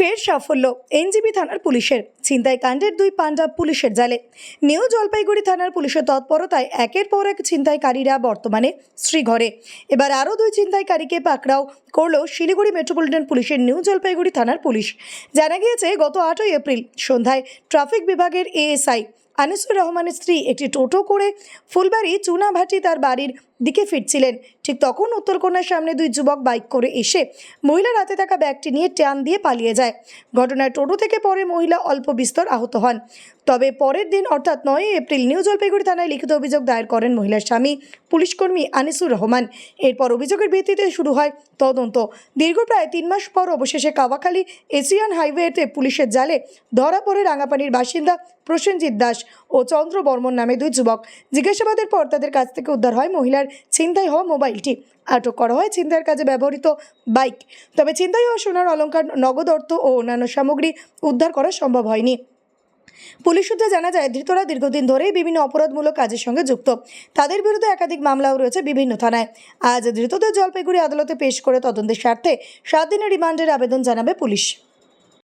ফের সাফল্য। এনজিবি থানার পুলিশের। ছিনতাই কাণ্ডের দুই পাঞ্জাব পুলিশের জালে। নিউ জলপাইগুড়ি থানার পুলিশের তৎপরতায় একের পর এক ছিনতাইকারীরা বর্তমানে শ্রীঘরে। এবার আরও দুই ছিনতাইকারীকে পাকড়াও করল শিলিগুড়ি মেট্রোপলিটন পুলিশের নিউ জলপাইগুড়ি থানার পুলিশ। জানা গিয়েছে, গত আটই এপ্রিল সন্ধ্যায় ট্রাফিক বিভাগের এএসআই আনিসুর রহমানের স্ত্রী একটি টোটো করে ফুলবাড়ি চুনাভাটি তার বাড়ির দিকে ফিরছিলেন। ঠিক তখন উত্তরকোনার সামনে দুই যুবক বাইক করে এসে মহিলার হাতে থাকা ব্যাগটি নিয়ে টান দিয়ে পালিয়ে যায়। ঘটনায় টোটো থেকে পরে মহিলা অল্প বিস্তর আহত হন। তবে পরের দিন, অর্থাৎ নয় এপ্রিল, নিউ জলপাইগুড়ি থানায় লিখিত অভিযোগ দায়ের করেন মহিলার স্বামী, পুলিশকর্মী আনিসুর রহমান। এরপর অভিযোগের ভিত্তিতে শুরু হয় তদন্ত। দীর্ঘ প্রায় তিন মাস পর অবশেষে কাওয়াখালী এশিয়ান হাইওয়েতে পুলিশের জালে ধরা পড়ে রাঙাপানির বাসিন্দা প্রসেনজিৎ দাস। ও চন্দ্র বর্মন নামে দুই যুবক। জিজ্ঞাসাবাদের পর তাদের কাছ থেকে উদ্ধার হয় মহিলার ছিনতাই হওয়া মোবাইলটি। আটক করা হয় ছিনতাইয়ের কাজে ব্যবহৃত বাইক। তবে ছিনতাই হওয়া সোনার অলংকার, নগদ অর্থ ও অন্যান্য সামগ্রী উদ্ধার করা সম্ভব হয়নি। পুলিশ সূত্রে জানা যায়, ধৃতরা দীর্ঘদিন ধরেই বিভিন্ন অপরাধমূলক কাজের সঙ্গে যুক্ত। তাদের বিরুদ্ধে একাধিক মামলাও রয়েছে বিভিন্ন থানায়। আজ ধৃতদের জলপাইগুড়ি আদালতে পেশ করে তদন্তের স্বার্থে সাত দিনের রিমান্ডের আবেদন জানাবে পুলিশ।